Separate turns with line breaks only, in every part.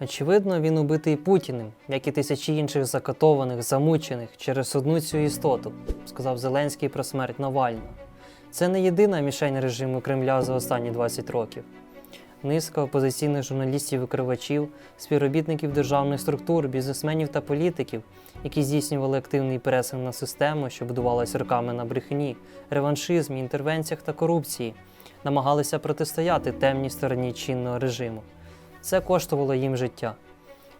Очевидно, він убитий Путіним, як і тисячі інших закатованих, замучених через одну цю істоту, сказав Зеленський про смерть Навального. Це не єдина мішень режиму Кремля за останні 20 років. Низка опозиційних журналістів, викривачів, співробітників державних структур, бізнесменів та політиків, які здійснювали активний пресинг на систему, що будувалась роками на брехні, реваншизмі, інтервенціях та корупції, намагалися протистояти темній стороні чинного режиму. Це коштувало їм життя.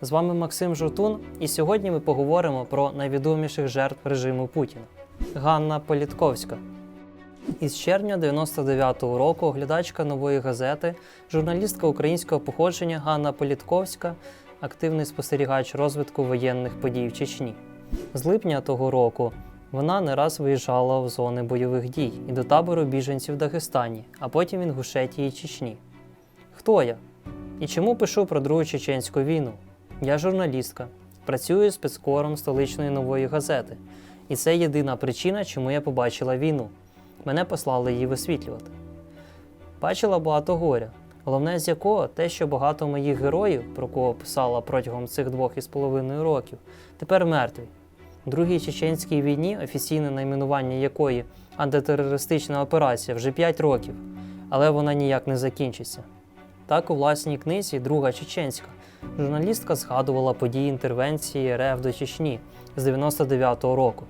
З вами Максим Жовтун, і сьогодні ми поговоримо про найвідоміших жертв режиму Путіна. Ганна Політковська. Із червня 99-го року оглядачка нової газети, журналістка українського походження Ганна Політковська, активний спостерігач розвитку воєнних подій в Чечні. З липня того року вона не раз виїжджала в зони бойових дій і до табору біженців в Дагестані, а потім в Інгушетії Чечні. Хто я? І чому пишу про Другу чеченську війну? Я журналістка, працюю спецкором столичної нової газети, і це єдина причина, чому я побачила війну. Мене послали її висвітлювати. Бачила багато горя, головне з якого те, що багато моїх героїв, про кого писала протягом цих двох із половиною років, тепер мертві. Другій чеченській війні, офіційне найменування якої антитерористична операція вже 5 років, але вона ніяк не закінчиться. Так у власній книзі Друга Чеченська журналістка згадувала події інтервенції РФ до Чечні з 99-го року.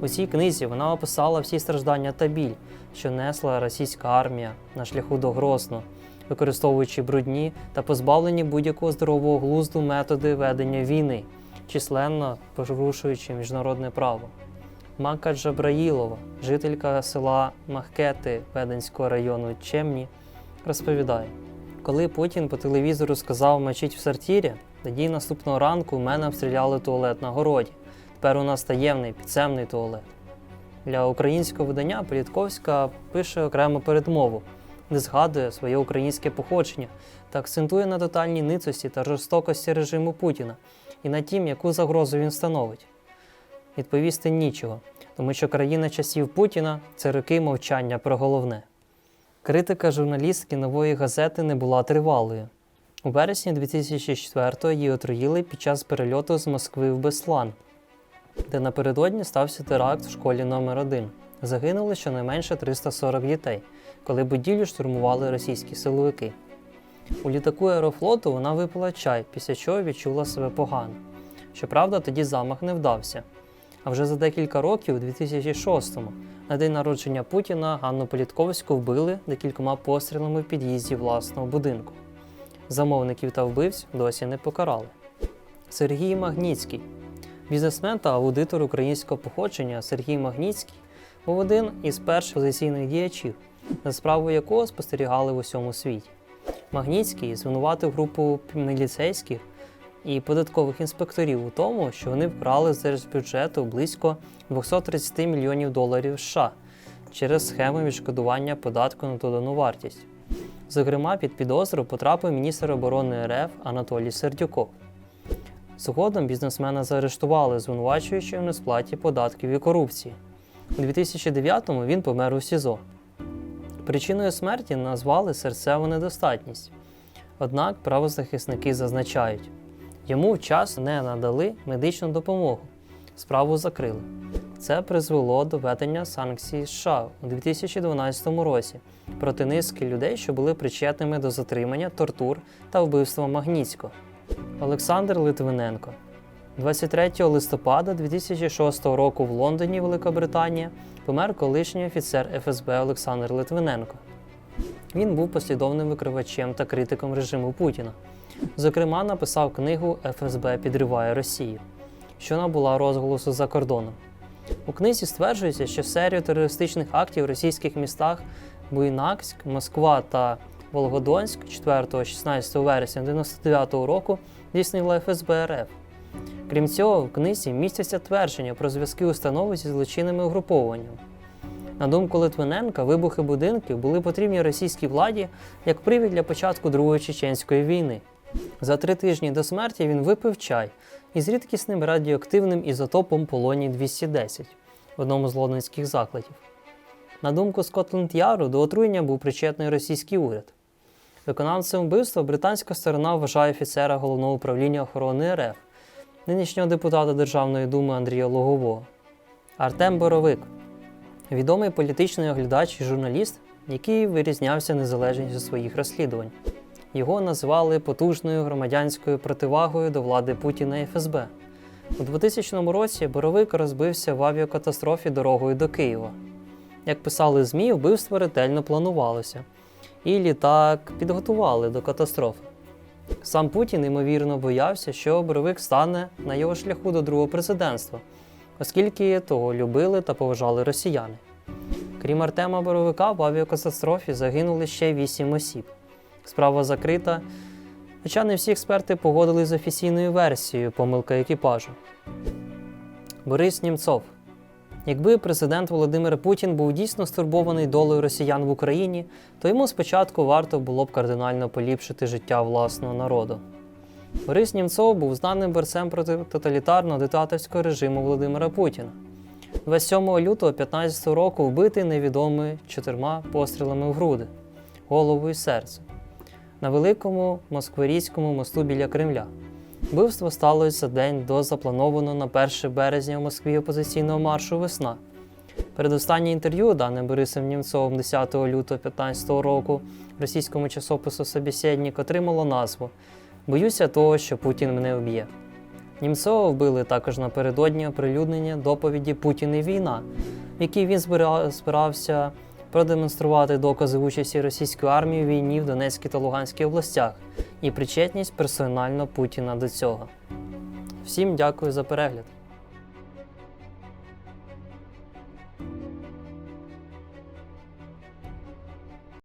У цій книзі вона описала всі страждання та біль, що несла російська армія на шляху до Грозно, використовуючи брудні та позбавлені будь-якого здорового глузду методи ведення війни, численно порушуючи міжнародне право. Мака Джабраїлова, жителька села Махкети Веденського району Чемні, розповідає. Коли Путін по телевізору сказав мочить в сортірі, тоді наступного ранку в мене обстріляли туалет на городі. Тепер у нас таємний підземний туалет. Для українського видання Політковська пише окрему передмову, де згадує своє українське походження та акцентує на тотальній ницості та жорстокості режиму Путіна і на тім, яку загрозу він становить. Відповісти нічого, тому що країна часів Путіна це роки мовчання про головне. Критика журналістки нової газети не була тривалою. У вересні 2004-го її отруїли під час перельоту з Москви в Беслан, де напередодні стався теракт в школі номер 1 Загинули щонайменше 340 дітей, коли будівлю штурмували російські силовики. У літаку аерофлоту вона випила чай, після чого відчула себе погано. Щоправда, тоді замах не вдався. А вже за декілька років, у 2006-му, на день народження Путіна Ганну Політковську вбили декількома пострілами в під'їзді власного будинку. Замовників та вбивць досі не покарали. Сергій Магніцький, бізнесмен та аудитор українського походження Сергій Магніцький, був один із перших позиційних діячів, за справу якого спостерігали в усьому світі. Магніцький звинуватив групу міліцейських і податкових інспекторів у тому, що вони вкрали з держбюджету близько 230 мільйонів доларів США через схему відшкодування податку на додану вартість. Зокрема, під підозру потрапив міністр оборони РФ Анатолій Сердюков. Згодом бізнесмена заарештували, звинувачуючи в несплаті податків і корупції. У 2009-му він помер у СІЗО. Причиною смерті назвали серцеву недостатність. Однак правозахисники зазначають, йому вчасно не надали медичну допомогу. Справу закрили. Це призвело до введення санкцій США у 2012 році проти низки людей, що були причетними до затримання, тортур та вбивства Магніцького. Олександр Литвиненко. 23 листопада 2006 року в Лондоні, Великобританія, помер колишній офіцер ФСБ Олександр Литвиненко. Він був послідовним викривачем та критиком режиму Путіна. Зокрема, написав книгу ФСБ підриває Росію, що набула розголосу за кордоном. У книзі стверджується, що серію терористичних актів в російських містах Буйнакськ, Москва та Волгодонськ 4-16 вересня 1999 року здійснила ФСБ РФ. Крім цього, в книзі містяться твердження про зв'язки установи зі злочинними угрупованнями. На думку Литвиненка, вибухи будинків були потрібні російській владі як привід для початку Другої чеченської війни. За три тижні до смерті він випив чай із рідкісним радіоактивним ізотопом полоній 210 в одному з лондонських закладів. На думку Скотланд Яру, до отруєння був причетний російський уряд. Виконавцем вбивства британська сторона вважає офіцера головного управління охорони РФ, нинішнього депутата Державної думи Андрія Логового. Артем Боровик відомий політичний оглядач і журналіст, який вирізнявся незалежністю своїх розслідувань. Його називали потужною громадянською противагою до влади Путіна і ФСБ. У 2000 році Боровик розбився в авіакатастрофі дорогою до Києва. Як писали ЗМІ, вбивство ретельно планувалося, і літак підготували до катастрофи. Сам Путін, ймовірно, боявся, що Боровик стане на його шляху до другого президентства, оскільки того любили та поважали росіяни. Крім Артема Боровика, в авіакатастрофі загинули ще вісім осіб. Справа закрита, хоча не всі експерти погодились з офіційною версією помилка екіпажу. Борис Німцов. Якби президент Володимир Путін був дійсно стурбований долею росіян в Україні, то йому спочатку варто було б кардинально поліпшити життя власного народу. Борис Німцов був знаним борцем проти тоталітарного диктаторського режиму Володимира Путіна. 27 лютого 2015 року вбитий невідомий чотирма пострілами в груди, голову і серце на великому москворізькому мосту біля Кремля. Вбивство сталося за день до запланованого на 1 березня в Москві опозиційного маршу Весна. Передостаннє інтерв'ю, дане Борисом Німцовим 10 лютого 2015 року російському часопису «Собєсєднік» отримало назву Боюся того, що Путін мене вб'є. Німцова вбили також напередодні оприлюднення доповіді Путін і війна, в якій він збирався продемонструвати докази участі російської армії в війні в Донецькій та Луганській областях і причетність персонально Путіна до цього. Всім дякую за перегляд.